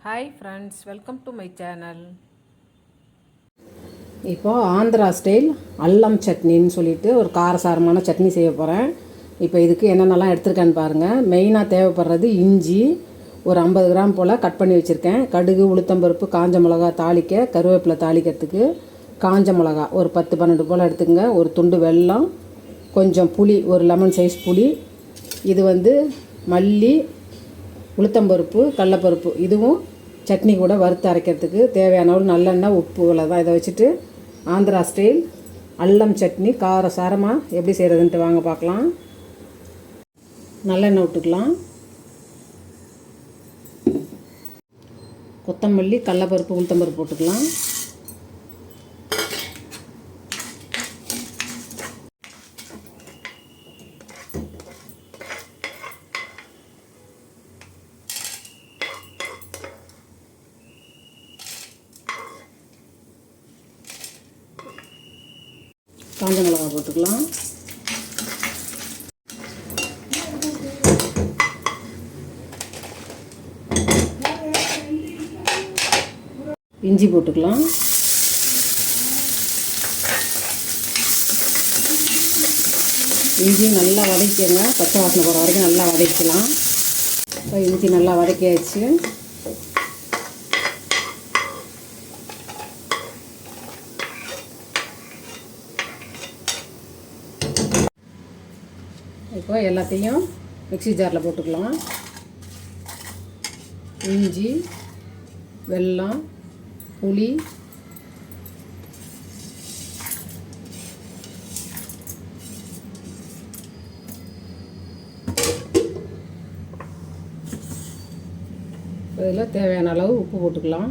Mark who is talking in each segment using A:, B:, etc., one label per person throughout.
A: Hi friends welcome to my channel
B: இப்போது Andhra style அல்லம் சட்னின்னு சொல்லிட்டு ஒரு காரசாரமான சட்னி செய்ய போகிறேன் இப்போ இதுக்கு என்னென்னலாம் எடுத்துருக்கேன்னு பாருங்கள் மெயினாக தேவைப்படுறது இஞ்சி ஒரு ஐம்பது கிராம் போல் கட் பண்ணி வச்சுருக்கேன். கடுகு உளுத்தம்பருப்பு காஞ்ச மிளகா தாளிக்க கருவேப்பிலை தாளிக்கிறதுக்கு காஞ்ச மிளகா ஒரு பத்து பன்னெண்டு போல் எடுத்துக்கங்க. ஒரு துண்டு வெல்லம் கொஞ்சம் புளி ஒரு லெமன் சைஸ் புளி இது வந்து மல்லி உளுத்தம்பருப்பு கடலப்பருப்பு இதுவும் சட்னி கூட வறுத்து அரைக்கிறதுக்கு தேவையான அளவு நல்லெண்ணெய் உப்பு தான் இதை வச்சுட்டு ஆந்திரா ஸ்டைல் அல்லம் சட்னி கார சாரமாக எப்படி செய்கிறதுன்ட்டு வாங்க பார்க்கலாம். நல்லெண்ணெய் விட்டுக்கலாம். கொத்தமல்லி கடலப்பருப்பு உளுத்தம்பருப்பு போட்டுக்கலாம். காஞ்ச மிளகா போட்டுக்கலாம். இஞ்சி போட்டுக்கலாம். இஞ்சியும் நல்லா வதக்கிடுங்க பச்சை வாசனை போகிற வரைக்கும் நல்லா வதக்கலாம் இப்போ இஞ்சி நல்லா வதக்கியாச்சு. இப்போ எல்லாத்தையும் மிக்ஸி ஜாரில் போட்டுக்கலாம். இஞ்சி வெல்லம் புளி இதில் தேவையான அளவு உப்பு போட்டுக்கலாம்.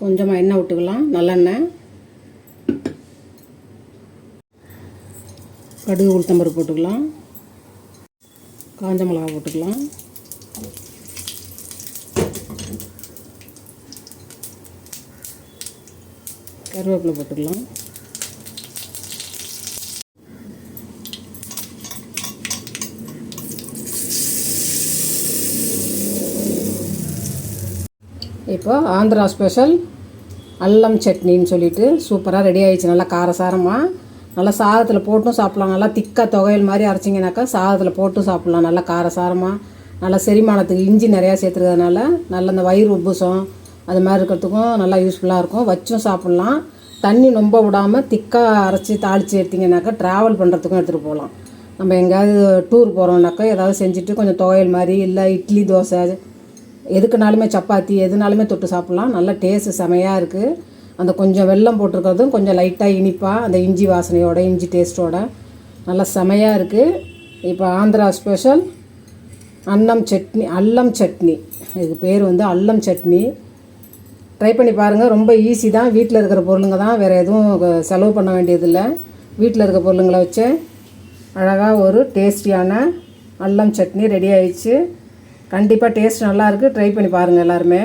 B: கொஞ்சமாக எண்ணெய் விட்டுக்கலாம். நல்லெண்ணெய். கடுகு உளுத்தம்பருப்பு போட்டுக்கலாம். காஞ்ச மிளகா போட்டுக்கலாம். கருவேப்பிலை போட்டுக்கலாம். இப்போ ஆந்திரா ஸ்பெஷல் அல்லம் சட்னின்னு சொல்லிட்டு சூப்பராக ரெடி ஆகிடுச்சு நல்லா காரசாரமாக நல்லா சாதத்தில் போட்டும் சாப்பிட்லாம். நல்லா திக்காக தொகையல் மாதிரி அரைச்சிங்கனாக்கா சாதத்தில் போட்டும் சாப்பிட்லாம். நல்லா காரசாரமாக நல்லா செரிமானத்துக்கு இஞ்சி நிறையா சேர்த்துருக்கிறதுனால நல்ல இந்த வயிறு உப்புசம் அது மாதிரி இருக்கிறதுக்கும் நல்லா யூஸ்ஃபுல்லாக இருக்கும். வச்சும் சாப்பிட்லாம். தண்ணி ரொம்ப விடாமல் திக்காக அரைச்சி தாளித்து எடுத்திங்கனாக்கா ட்ராவல் பண்ணுறதுக்கும் எடுத்துகிட்டு போகலாம். நம்ம எங்கேயாவது டூர் போகிறோம்னாக்கா ஏதாவது செஞ்சுட்டு கொஞ்சம் துவையல் மாதிரி இல்லை இட்லி தோசை எதுக்குனாலுமே சப்பாத்தி எதுனாலுமே தொட்டு சாப்பிட்லாம். நல்ல டேஸ்ட்டு செமையாக இருக்குது அந்த கொஞ்சம் வெல்லம் போட்டிருக்கிறதும் கொஞ்சம் லைட்டாக இனிப்பாக அந்த இஞ்சி வாசனையோட இஞ்சி டேஸ்ட்டோட நல்லா செமையாக இருக்குது இப்போ ஆந்திரா ஸ்பெஷல் அன்னம் சட்னி அல்லம் சட்னி. இதுக்கு பேர் வந்து அல்லம் சட்னி. ட்ரை பண்ணி பாருங்கள் ரொம்ப ஈஸி தான். வீட்டில் இருக்கிற பொருளுங்க தான். வேறு எதுவும் செலவு பண்ண வேண்டியதில்லை. வீட்டில் இருக்க பொருளுங்களை வச்சு அழகாக ஒரு டேஸ்டியான அல்லம் சட்னி ரெடி ஆயிடுச்சு. கண்டிப்பாக டேஸ்ட் நல்லாயிருக்கு ட்ரை பண்ணி பாருங்கள் எல்லாருமே.